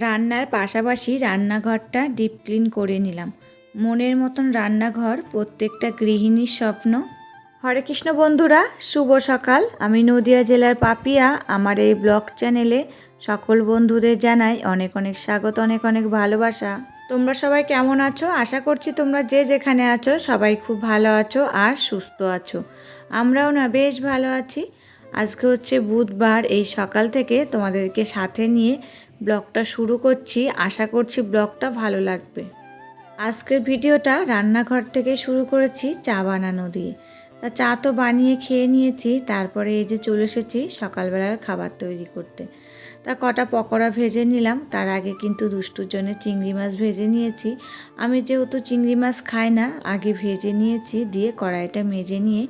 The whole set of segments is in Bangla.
রান্নার পাশাপাশি রান্নাঘরটা ডিপ ক্লিন করে নিলাম। মনের মতন রান্নাঘর, প্রত্যেকটা গৃহিণীর স্বপ্ন। হরে কৃষ্ণ বন্ধুরা, শুভ সকাল। আমি নদিয়া জেলার পাপিয়া। আমার এই ব্লগ চ্যানেলে সকল বন্ধুদের জানাই অনেক অনেক স্বাগত, অনেক অনেক ভালোবাসা। তোমরা সবাই কেমন আছো? আশা করছি তোমরা যে যেখানে আছো সবাই খুব ভালো আছো আর সুস্থ আছো। আমরাও না বেশ ভালো আছি। আজকে হচ্ছে বুধবার। এই সকাল থেকে তোমাদেরকে সাথে নিয়ে ব্লগটা শুরু করছি। আশা করছি ব্লগটা ভালো লাগবে। আজকের ভিডিওটা রান্নাঘর থেকে শুরু করেছি চা বানানো দিয়ে। তা চা তো বানিয়ে খেয়ে নিয়েছি, তারপরে এই যে চলে এসেছি সকালবেলার খাবার তৈরি করতে। তা কটা পকোড়া ভেজে নিলাম, তার আগে কিন্তু দুষ্টুর জন্য চিংড়ি মাছ ভেজে নিয়েছি। আমি যেহেতু চিংড়ি মাছ খাই না, আগে ভেজে নিয়েছি, দিয়ে কড়াইটা মেজে নিয়ে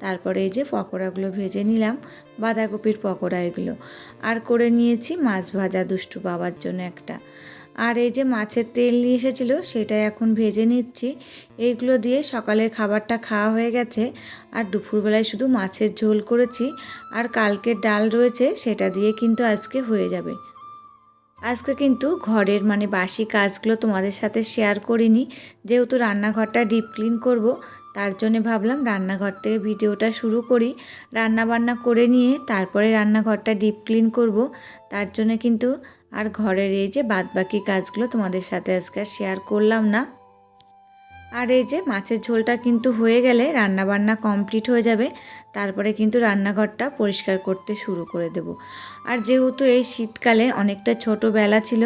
তারপরে এই যে পকোড়াগুলো ভেজে নিলাম, বাঁধাকপির পকোড়া এগুলো। আর করে নিয়েছি মাছ ভাজা দুষ্টু বাবার জন্য একটা। আর এই যে মাছের তেল নিয়ে এসেছিল সেটা এখন ভেজে নিচ্ছি। এইগুলো দিয়ে সকালের খাবারটা খাওয়া হয়ে গেছে। আর দুপুরবেলায় শুধু মাছের ঝোল করেছি। আর কালকের ডাল রয়েছে সেটা দিয়ে কিন্তু আজকে হয়ে যাবে। আজকে কিন্তু ঘরের মানে বাসি কাজগুলো তোমাদের সাথে শেয়ার করিনি। যেহেতু রান্নাঘরটা ডিপ ক্লিন করব, তার জন্য ভাবলাম রান্নাঘর থেকে ভিডিওটা শুরু করি। রান্না বান্না করে নিয়ে তারপরে রান্নাঘরটা ডিপ ক্লিন করব। তার জন্য কিন্তু আর ঘরের এই যে বাদবাকি কাজগুলো তোমাদের সাথে আজকে শেয়ার করলাম না। আর এই যে মাছের ঝোলটা কিন্তু হয়ে গেলে রান্না বান্না কমপ্লিট হয়ে যাবে। তারপরে কিন্তু রান্নাঘরটা পরিষ্কার করতে শুরু করে দেব। আর যেহেতু এই শীতকালে অনেকটা ছোট বেলা ছিল,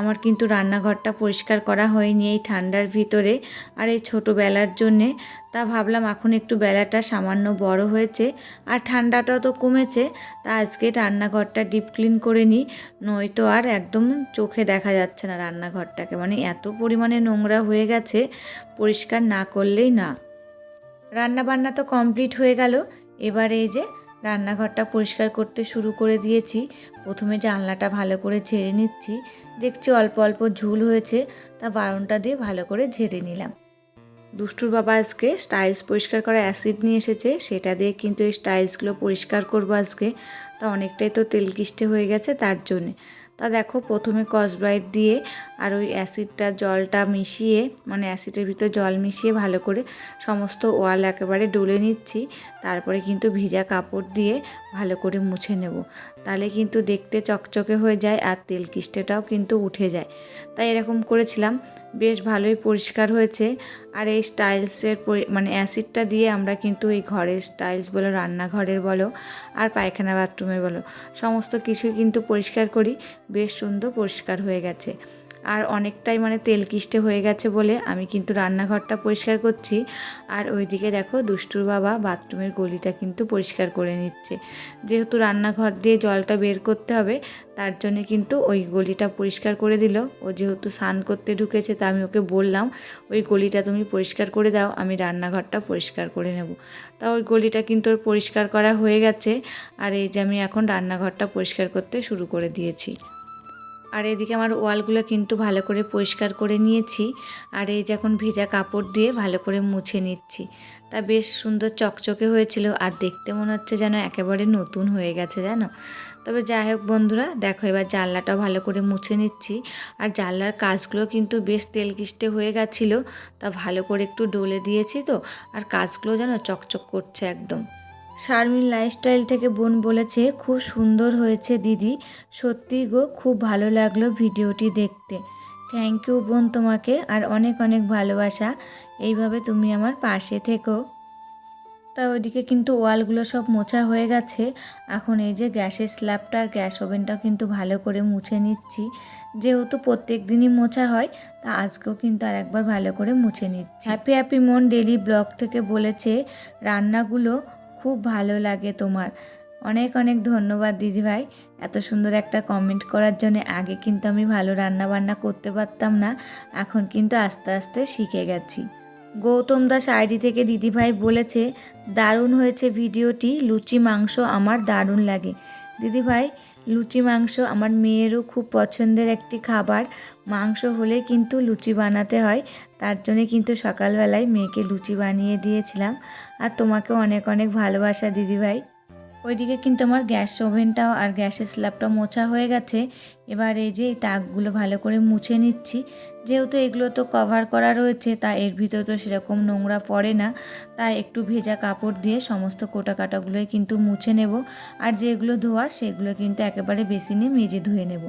আমার কিন্তু রান্নাঘরটা পরিষ্কার করা হয়নি এই ঠান্ডার ভিতরে। আর এই ছোটো বেলার জন্যে তা ভাবলাম এখন একটু বেলাটা সামান্য বড় হয়েছে, আর ঠান্ডাটাও তো কমেছে, তা আজকে রান্নাঘরটা ডিপ ক্লিন করে নিই, নয়তো আর একদম চোখে দেখা যাচ্ছে না রান্নাঘরটাকে। মানে এত পরিমাণে নোংরা হয়ে গেছে, পরিষ্কার না করলেই না। রান্না বান্না তো কমপ্লিট হয়ে গেল এবারে এই যে রান্নাঘরটা পরিষ্কার করতে শুরু করে দিয়েছি। প্রথমে জানলাটা ভালো করে ঝেড়ে নিচ্ছি। দেখছি অল্প অল্প ঝুল হয়েছে, তা বারণটা দিয়ে ভালো করে ঝেড়ে নিলাম। দুষ্টুর বাবা আজকে স্টাইলস পরিষ্কার করা অ্যাসিড নিয়ে এসেছে, সেটা দিয়ে কিন্তু এই স্টাইলসগুলো পরিষ্কার করব আজকে। তা অনেকটাই তো তেল কিষ্টে হয়ে গেছে তার জন্যে। তা দেখো প্রথমে কসব্রাইট দিয়ে আর ওই অ্যাসিডটা জলটা মিশিয়ে মানে অ্যাসিডের ভিতরে জল মিশিয়ে ভালো করে সমস্ত ওয়াল একেবারে ডলে নিচ্ছি। তারপরে কিন্তু ভিজা কাপড় দিয়ে ভালো করে মুছে নেব। তাহলে কিন্তু দেখতে চকচকে হয়ে যায় আর তেল কিস্টেটাও কিন্তু উঠে যায়। তাই এরকম করেছিলাম। বেশ ভালোই পরিষ্কার হয়েছে। আর এই স্টাইলসের মানে অ্যাসিডটা দিয়ে আমরা কিন্তু এই ঘরের স্টাইলস বলো, রান্নাঘরের বলো, আর পায়খানা বাথরুমের বলো, সমস্ত কিছুই কিন্তু পরিষ্কার করি। বেশ সুন্দর পরিষ্কার হয়ে গেছে। আর অনেকটাই মানে তেল কিষ্টে হয়ে গেছে বলে আমি কিন্তু রান্নাঘরটা পরিষ্কার করছি। আর ওইদিকে দেখো দুষ্টুর বাবা বাথরুমের গলিটা কিন্তু পরিষ্কার করে নিচ্ছে। যেহেতু রান্নাঘর দিয়ে জলটা বের করতে হবে, তার জন্যে কিন্তু ওই গলিটা পরিষ্কার করে দিল। ও যেহেতু স্নান করতে ঢুকেছে, তা আমি ওকে বললাম, ওই গলিটা তুমি পরিষ্কার করে দাও, আমি রান্নাঘরটা পরিষ্কার করে নেব। তা ওই গলিটা কিন্তু ওর পরিষ্কার করা হয়ে গেছে। আর এই যে আমি এখন রান্নাঘরটা পরিষ্কার করতে শুরু করে দিয়েছি। আর এদিকে আমার ওয়ালগুলো কিন্তু ভালো করে পরিষ্কার করে নিয়েছি। আর এই যে এখন ভেজা কাপড় দিয়ে ভালো করে মুছে নিচ্ছি। তা বেশ সুন্দর চকচকে হয়েছিল আর দেখতে মনে হচ্ছে যেন একেবারে নতুন হয়ে গেছে, জানো? তবে যাই হোক বন্ধুরা, দেখো এবার জানলাটাও ভালো করে মুছে নিচ্ছি। আর জানলার কাজগুলো কিন্তু বেশ তেলকিষ্টে হয়ে গেছিল। তা ভালো করে একটু ডলে দিয়েছি তো। আর কাজগুলো যেন চকচক করছে একদম। শারমিন লাইফস্টাইল থেকে বোন বলেছে, খুব সুন্দর হয়েছে দিদি। সত্যি গো, খুব ভালো লাগল ভিডিওটি দেখতে। থ্যাংক ইউ বোন তোমাকে আর অনেক অনেক ভালোবাসা। এইভাবে তুমি আমার পাশে থেকো। তা ওইদিকে কিন্তু ওয়ালগুলো সব মোছা হয়ে গেছে। এখন এই যে গ্যাসের স্ল্যাবটা আর গ্যাস ওভেনটাও কিন্তু ভালো করে মুছে নিচ্ছি। যেহেতু প্রত্যেক দিনই মোছা হয়, তা আজকেও কিন্তু আর একবার ভালো করে মুছে নিচ্ছি। হ্যাপি হ্যাপি মন ডেলি ব্লগ থেকে বলেছে, রান্নাগুলো খুব ভালো লাগে তোমার। অনেক অনেক ধন্যবাদ দিদিভাই। এত সুন্দর একটা কমেন্ট করার জন্য আগে কিন্তু আমি ভালো রান্না বান্না করতে পারতাম না, এখন কিন্তু আস্তে আস্তে শিখে গেছি। গৌতম দাস আইডি থেকে দিদিভাই বলেছে, দারুণ হয়েছে ভিডিওটি, লুচি, মাংস আমার দারুণ লাগে। দিদিভাই, লুচি মাংস আমার মেয়েরও খুব পছন্দের একটি খাবার। মাংস হলে কিন্তু লুচি বানাতে হয়, তার জন্যে কিন্তু সকালবেলায় মেয়েকে লুচি বানিয়ে দিয়েছিলাম। আর তোমাকে অনেক অনেক ভালোবাসা দিদিভাই। ওইদিকে কিন্তু আমার গ্যাস ওভেনটাও আর গ্যাসের স্ল্যাবটাও মোছা হয়ে গেছে। এবার এই যে তাকগুলো ভালো করে মুছে নিচ্ছি। যেহেতু এগুলো তো কভার করা রয়েছে, তা এর ভিতরে তো সেরকম নোংরা পড়ে না। তাই একটু ভেজা কাপড় দিয়ে সমস্ত কোটা কাটাগুলোই কিন্তু মুছে নেব। আর যেগুলো ধোয়ার, সেগুলো কিন্তু একেবারে বেসিনে মেজে ধুয়ে নেব।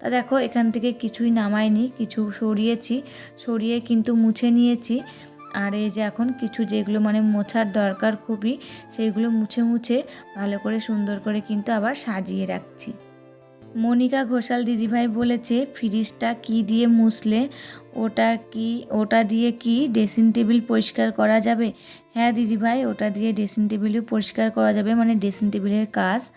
তা দেখো, এখান থেকে কিছুই নামায়নি কিছু সরিয়েছি। সরিয়ে কিন্তু মুছে নিয়েছি। আর এই যে এখন কিছু যেগুলো মানে মোছার দরকার খুবই, সেইগুলো মুছে মুছে ভালো করে সুন্দর করে কিন্তু আবার সাজিয়ে রাখছি। মনিকা ঘোষাল দিদিভাই বলেছে, ফ্রিজটা কি দিয়ে মুছলে? ওটা কি, ওটা দিয়ে কি ড্রেসিং টেবিল পরিষ্কার করা যাবে? হ্যাঁ দিদিভাই, ওটা দিয়ে ড্রেসিং টেবিলও পরিষ্কার করা যাবে মানে ড্রেসিং টেবিলের কাজ।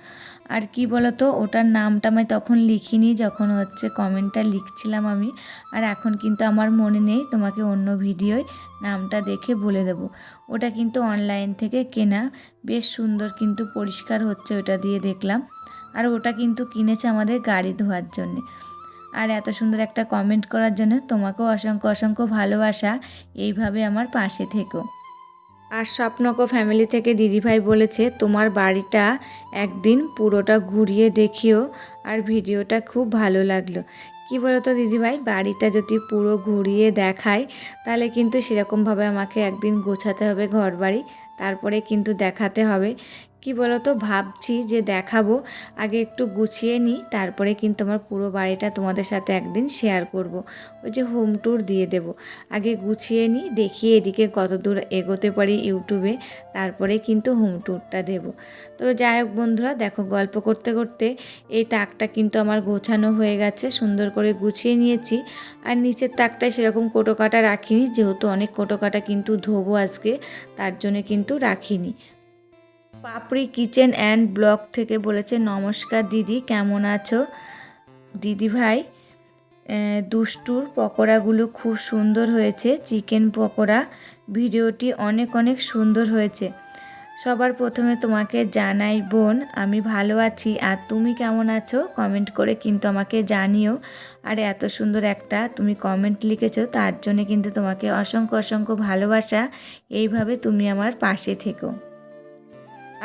আর কি বলতো, ওটার নামটা আমি তখন লিখিনি, যখন হচ্ছে কমেন্টটা লিখছিলাম আমি। আর এখন কিন্তু আমার মনে নেই, তোমাকে অন্য ভিডিওয় নামটা দেখে বলে দেবো। ওটা কিন্তু অনলাইন থেকে কেনা, বেশ সুন্দর কিন্তু পরিষ্কার হচ্ছে ওটা দিয়ে দেখলাম। আর ওটা কিন্তু কিনেছে আমাদের গাড়ি ধোয়ার জন্যে। আর এত সুন্দর একটা কমেন্ট করার জন্য তোমাকেও অসংখ্য অসংখ্য ভালোবাসা, এইভাবে আমার পাশে থেকো। আর স্বপ্নকো ফ্যামিলি থেকে দিদিভাই বলেছে, তোমার বাড়িটা একদিন পুরোটা ঘুরিয়ে দেখিও আর ভিডিওটা খুব ভালো লাগল। কি বলতো দিদিভাই? বাড়িটা যদি পুরো ঘুরিয়ে দেখায়, তাহলে কিন্তু সেরকমভাবে আমাকে একদিন গোছাতে হবে ঘর বাড়ি তারপরে কিন্তু দেখাতে হবে। কি বলতো? ভাবছি যে দেখাবো। আগে একটু গুছিয়ে নিই, তারপরে কিন্তু আমার পুরো বাড়িটা তোমাদের সাথে একদিন শেয়ার করব। ওই যে হোম ট্যুর দিয়ে দেব। আগে গুছিয়ে নিই, দেখি এদিকে কত দূর এগোতে পারি ইউটিউবে তারপরে কিন্তু হোম ট্যুরটা দেব। তবে যাই হোক বন্ধুরা, দেখো গল্প করতে করতে এই তাকটা কিন্তু আমার গোছানো হয়ে গেছে, সুন্দর করে গুছিয়ে নিয়েছি। আর নিচের তাকটায় সেরকম কোটো কাটা রাখিনি, যেহেতু অনেক কোটো কাটা কিন্তু ধোবো আজকে, তার জন্য কিন্তু রাখিনি। পাপড়ি কিচেন অ্যান্ড ব্লগ থেকে বলেছে, নমস্কার দিদি, কেমন আছো? দিদি ভাই দুষ্টুর পকোড়াগুলো খুব সুন্দর হয়েছে, চিকেন পকোড়া। ভিডিওটি অনেক অনেক সুন্দর হয়েছে। সবার প্রথমে তোমাকে জানাই, বোন, আমি ভালো আছি। আর তুমি কেমন আছো? কমেন্ট করে কিন্তু আমাকে জানিও। আর এত সুন্দর একটা তুমি কমেন্ট লিখেছো, তার জন্য কিন্তু তোমাকে অসংখ্য অসংখ্য ভালোবাসা। এইভাবে তুমি আমার পাশে থেকো।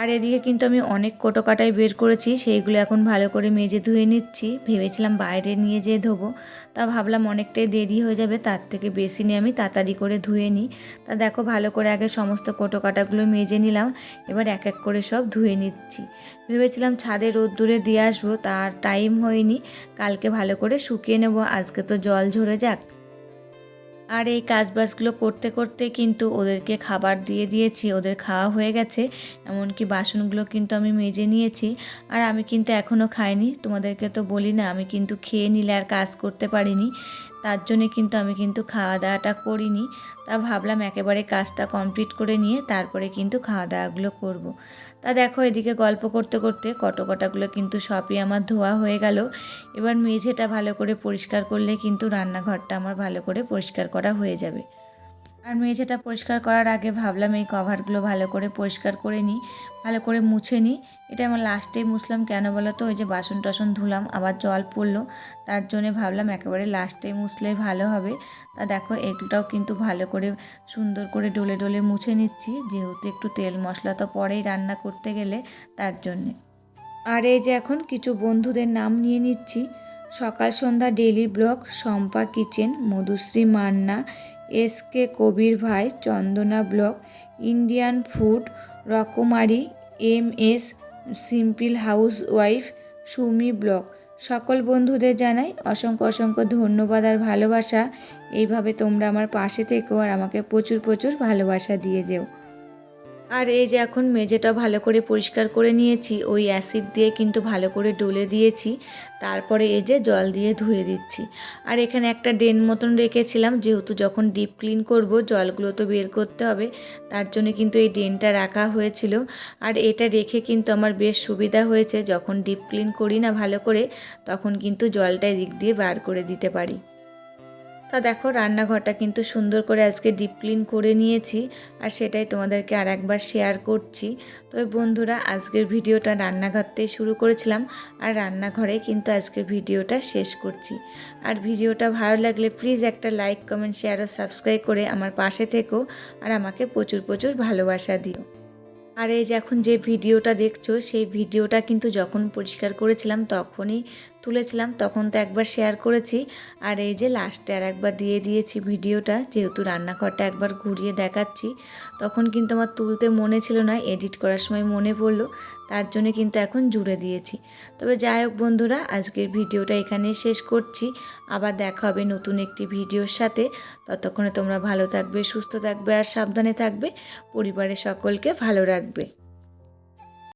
আর এদিকে কিন্তু আমি অনেক কোটো কাটাই বের করেছি, সেইগুলো এখন ভালো করে মেজে ধুয়ে নিচ্ছি। ভেবেছিলাম বাইরে নিয়ে যেয়ে ধোবো, তা ভাবলাম অনেকটাই দেরি হয়ে যাবে, তার থেকে বেশি নিয়ে আমি তাড়াতাড়ি করে ধুয়ে নিই। তা দেখো ভালো করে আগে সমস্ত কোটো কাটাগুলো মেজে নিলাম, এবার এক এক করে সব ধুয়ে নিচ্ছি। ভেবেছিলাম ছাদে রোদ্দুরে দিয়ে আসব, তার টাইম হয়নি, কালকে ভালো করে শুকিয়ে নেব, আজকে তো জল ঝরে যাক। আর এই কাজবাজগুলো করতে করতে কিন্তু ওদেরকে খাবার দিয়ে দিয়েছি, ওদের খাওয়া হয়ে গেছে। এমনকি বাসনগুলো কিন্তু আমি মেজে নিয়েছি। আর আমি কিন্তু এখনও খাইনি, তোমাদেরকে তো বলি না, আমি কিন্তু খেয়ে নিলে আর কাজ করতে পারিনি। তার জন্যে কিন্তু আমি কিন্তু খাওয়া দাওয়াটা করিনি। তা ভাবলাম একেবারে কাজটা কমপ্লিট করে নিয়ে তারপরে কিন্তু খাওয়া দাওয়াগুলো করব। তা দেখো এদিকে গল্প করতে করতে কটকটাগুলো কিন্তু সবই আমার ধোয়া হয়ে গেল। এবার মেঝেটা ভালো করে পরিষ্কার করলে কিন্তু রান্নাঘরটা আমার ভালো করে পরিষ্কার করা হয়ে যাবে। আর মেঝেটা পরিষ্কার করার আগে ভাবলাম এই কভারগুলো ভালো করে পরিষ্কার করে নিই, ভালো করে মুছে নিই। এটা আমার লাস্টেই মুছলাম কেন বলো তো ওই যে বাসন টাসন ধুলাম, আবার জল পড়ল। তার জন্যে ভাবলাম একেবারে লাস্টেই মুছলে ভালো হবে। তা দেখো, এগুলোটাও কিন্তু ভালো করে সুন্দর করে ডলে ডলে মুছে নিচ্ছি। যেহেতু একটু তেল মশলা তো পরেই রান্না করতে গেলে তার জন্যে। আর এই যে এখন কিছু বন্ধুদের নাম নিয়ে নিচ্ছি। সকাল সন্ধ্যা daily blog Shampa kitchen Madhushree Manna S K Kabir ভাই, চন্দনা ব্লক, ইন্ডিয়ান ফুড, রকমারি, M S, simple housewife, Sumi blog. সকল বন্ধুদের জানাই অসংখ্য অসংখ্য ধন্যবাদ আর ভালোবাসা। এইভাবে তোমরা আমার পাশে থেকেও আর আমাকে প্রচুর প্রচুর ভালোবাসা দিয়ে যেও। আর এই যে এখন মেঝেটা ভালো করে পরিষ্কার করে নিয়েছি, ওই অ্যাসিড দিয়ে কিন্তু ভালো করে ডলে দিয়েছি, তারপরে এই যে জল দিয়ে ধুয়ে দিচ্ছি। আর এখানে একটা ড্রেন মতন রেখেছিলাম, যেহেতু যখন ডিপ ক্লিন করব, জলগুলো তো বের করতে হবে, তার জন্য কিন্তু এই ড্রেনটা রাখা হয়েছিল। আর এটা রেখে কিন্তু আমার বেশ সুবিধা হয়েছে, যখন ডিপ ক্লিন করি না ভালো করে, তখন কিন্তু জলটা এদিক দিয়ে বার করে দিতে পারি। তা দেখো, রান্নাঘরটা কিন্তু সুন্দর করে আজকে ডিপ ক্লিন করে নিয়েছি আর সেটাই তোমাদেরকে আর একবার শেয়ার করছি। তবে বন্ধুরা, আজকের ভিডিওটা রান্নাঘরতেই শুরু করেছিলাম আর রান্নাঘরে কিন্তু আজকের ভিডিওটা শেষ করছি। আর ভিডিওটা ভালো লাগলে প্লিজ একটা লাইক কমেন্ট শেয়ার ও সাবস্ক্রাইব করে আমার পাশে থেকো আর আমাকে প্রচুর প্রচুর ভালোবাসা দিও। আর এই যে এখন যে ভিডিওটা দেখছ, সেই ভিডিওটা কিন্তু যখন পরিষ্কার করেছিলাম তখনই তুলেছিলাম, তখন তো একবার শেয়ার করেছি। আর এই যে লাস্টে আর একবার দিয়ে দিয়েছি ভিডিওটা, যেহেতু রান্নাঘরটা একবার ঘুরিয়ে দেখাচ্ছি, তখন কিন্তু আমার তুলতে মনে ছিল না এডিট করার সময় মনে পড়ল, তার জন্য কিন্তু এখন জুড়ে দিয়েছি। তবে যাই হোক বন্ধুরা, আজকের ভিডিওটা এখানেই শেষ করছি। আবার দেখা হবে নতুন একটি ভিডিওর সাথে। ততক্ষণে তোমরা ভালো থাকবে, সুস্থ থাকবে আর সাবধানে থাকবে। পরিবারের সকলকে ভালো রাখবে।